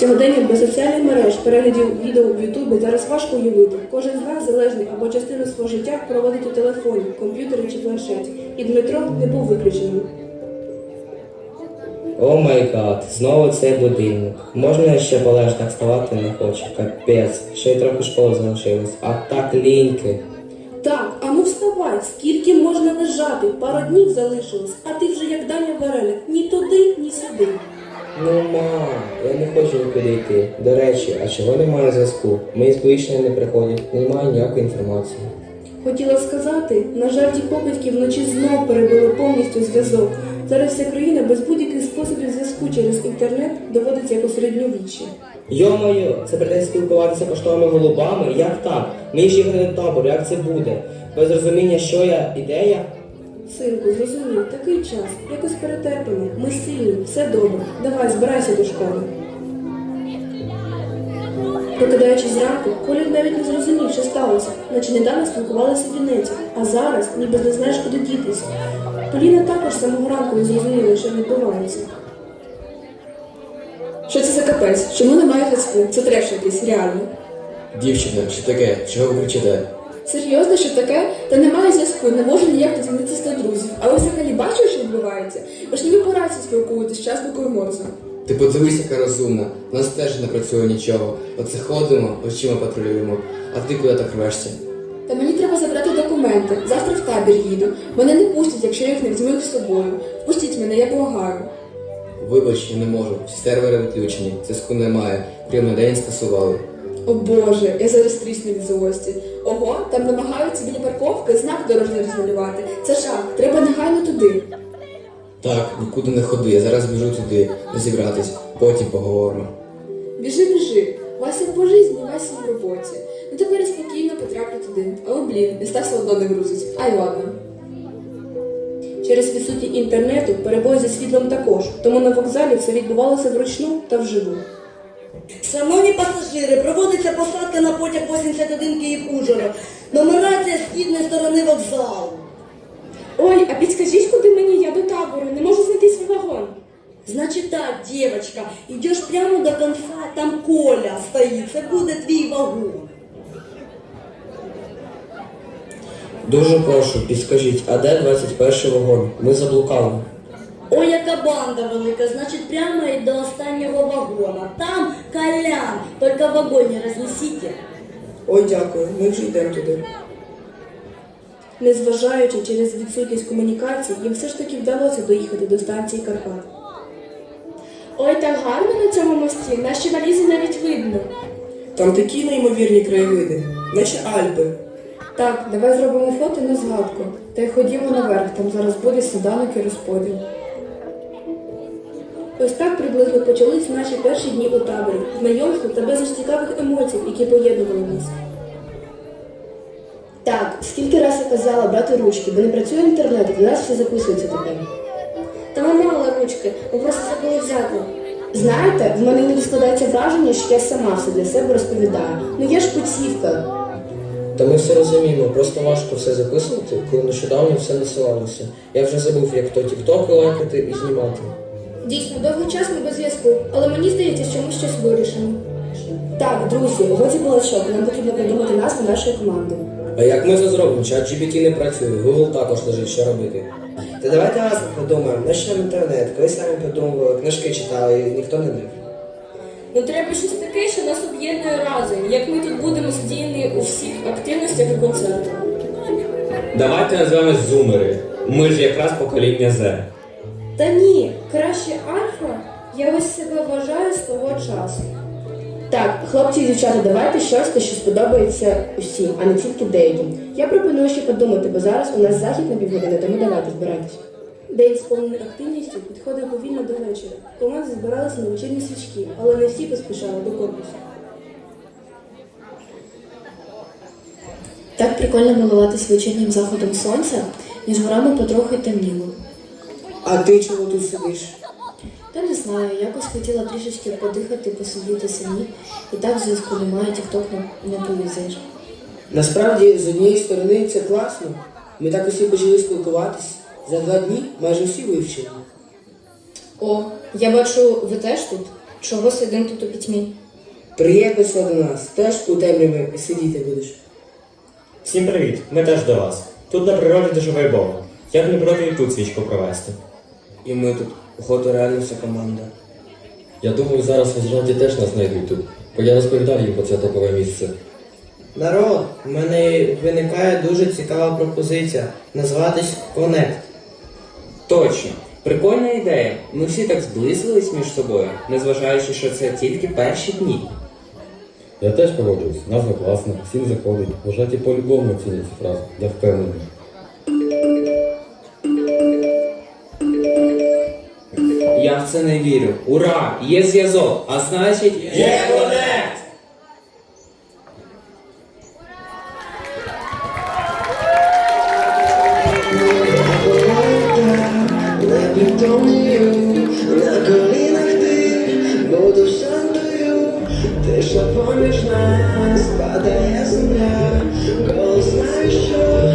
Сьогодення без соціальних мереж, переглядів відео в Ютубі зараз важко уявити. Кожен з нас залежний або частину свого життя проводить у телефоні, комп'ютері чи планшеті. І Дмитро не був виключеним. О май гад, знову цей будильник. Можна я ще полеж так вставати не хочу. Капець, ще й трохи школи залишилось. А так ліньки. Так, а ну вставай, скільки можна лежати? Пару днів залишилось, а ти вже як Даня Вареник, ні туди, ні сюди. Ну ма, я не хочу нікуди йти. До речі, а чого немає зв'язку? Мої сповіщення не приходять, немає ніякої інформації. Хотіла сказати, на жаль, ті покидьки вночі знов перебили повністю зв'язок. Зараз вся країна без будь-яких способів зв'язку через інтернет доводиться як у середньовіччі. Йо-моє, це прийдеться спілкуватися поштовими голубами? Як так? Мій ж до табору, як це буде? Без розуміння, що я ідея? Синку, зрозумів, такий час. Якось перетерпимо. Ми сильні, все добре. Давай, збирайся до школи. Прокидаючись зранку, Колір навіть не зрозумів, що сталося, наче недавно спілкувалися в Вінниці, а зараз ніби не знаєш, куди дітись. Поліна також самого ранку не зрозуміла, що відбувається. Що це за капець? Чому немає зв'язку? Це треш якийсь, реально. Дівчина, що таке? Чого ви кричите? Серйозно, що таке? Та немає зв'язку, не можу ніяк дозвонитися до друзів. А ви взагалі бачили, що відбувається? Ви ж ніби по рації спілкуєтесь, час до. Ти подивись, яка розумна. У нас теж не працює нічого. Оце ходимо, очима патрулюємо. А ти куди так рвешся? Та мені треба забрати документи. Завтра в табір їду. Мене не пустять, якщо я їх не візьму з собою. Впустіть мене, я благаю. Вибач, я не можу. Всі сервери виключені. Зв'язку немає. Прийомний день скасували. О Боже, я зараз трісну від злості. Ого, там намагаються біля парковки знак дорожній розмалювати. Це жах, треба негайно туди. Так, нікуди не ходи, я зараз біжу туди, розібратись. Потім поговоримо. Біжи, біжи. Вася по житті, Вася в роботі. Ну тепер я спокійно потраплю туди. Але блін, інста все одно не грузить. Ай ладно. Через відсутність інтернету перебої зі світлом також, тому на вокзалі все відбувалося вручну та вживу. Шановні пасажири, проводиться посадка на потяг 81 Київ Ужгород. Нумерація східної сторони вокзалу. Ой, а підскажіть, куди мені? Я до табору, не можу знайти свій вагон. Значить так, дівчинка, йдеш прямо до кінця, там Коля стоїть, це буде твій вагон. Дуже прошу, підскажіть, а де 21 вагон? Ми заблукали. Ой, яка банда велика, значить прямо і до останнього вагона. Там Колян, тільки вагон не рознесіть. Ой, дякую, ми вже йдемо туди. Незважаючи через відсутність комунікацій, їм все ж таки вдалося доїхати до станції Карпат. Ой, так гарно на цьому мості, наші валізи навіть видно. Там такі неймовірні краєвиди, наче Альпи. Так, давай зробимо фото на згадку. Та й ходімо наверх, там зараз буде сніданок і розподіл. Ось так приблизно почались наші перші дні у таборі, знайомство та безліч цікавих емоцій, які поєднували нас. Так, скільки раз я казала брати ручки, бо не працює інтернет, і в нас все записується тепер. Та ми мали ручки, ми просто забули взяти. Знаєте, в мене іноді складається враження, що я сама все для себе розповідаю. Ну є ж путівка. Та ми все розуміємо, просто важко все записувати, коли нещодавно все насилалося. Я вже забув, як то тіктоки лайкати і знімати. Дійсно, довгий час ми без зв'язку, але мені здається, що ми щось вирішимо. Так, друзі, годі балачок, нам потрібно придумати назву нашої команди. А як ми це зробимо? Чат GPT не працює, Google також лежить, що робити. Та давайте разом подумаємо, на що інтернет, коли самі придумували, книжки читали, і ніхто не див. Ну треба щось таке, що нас об'єднує разом, як ми тут будемо задіяні у всіх активностях і концертах. Давайте назвемось зумери. Ми ж якраз покоління З. Та ні, краще альфа, я ось себе вважаю з того часу. Так, хлопці і дівчата, давайте щось, те, що сподобається усім, а не тільки деяким. Я пропоную ще подумати, бо зараз у нас захід на півгодини, тому давайте збирайтесь. День сповнений активністю підходив повільно до вечора. Команди збиралися на вечірні свічки, але не всі поспішали до корпусу. Так прикольно милуватись вечірнім заходом сонця, між горами потрохи темніло. А ти чого тут сидиш? Та не знаю, якось хотіла трішечки подихати, посидіти самі, і так зв'язку немає, тікток не, не повізиш. Насправді, з однієї сторони це класно. Ми так усі почали спілкуватись. За два дні майже всі вивчили. О, я бачу, ви теж тут. Чого сидим тут у пітьмі? Приєднуйся до нас, теж у темряві сидіти будеш. Всім привіт! Ми теж до вас. Тут на природі де живе Бог. Я б не проти і тут свічку провести. І ми тут, походу, реально вся команда. Я думаю, зараз возраді теж нас знайдуть тут, бо я розповідав їм про це топове місце. Народ, у мене виникає дуже цікава пропозиція назватись Connect. Точно. Прикольна ідея. Ми всі так зблизились між собою, незважаючи, що це тільки перші дні. Я теж погоджуюсь, назва класна, всім заходить. Вважаті по-любому оцінять цю фразу, я впевнений. Я в це не вірю. Ура! Є зв'язок, а значить є конект! На колінах ти, буду шантую, тиша поміж нас, падає земля, коли знаєш, що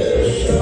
Yeah.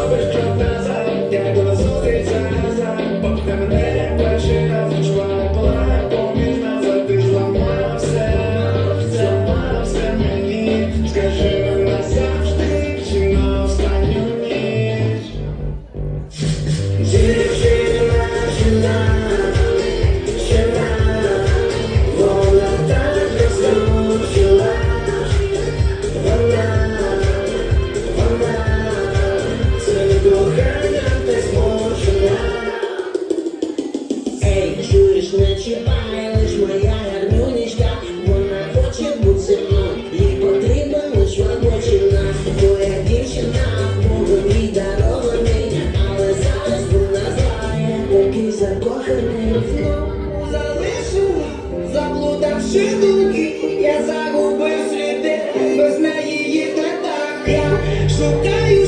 Залишила, заблудавши думки, я загубив сліди, без неї її так. Я шукаю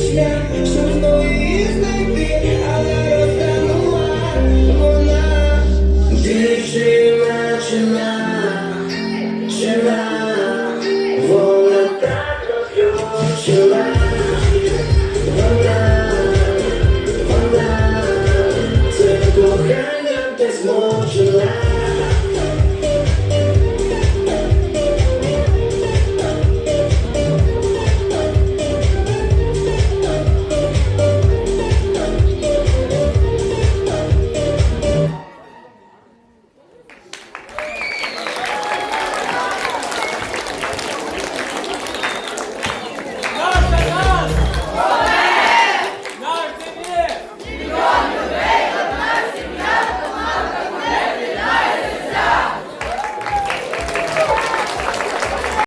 щоб її знайти, але розтанула вона. Дівчина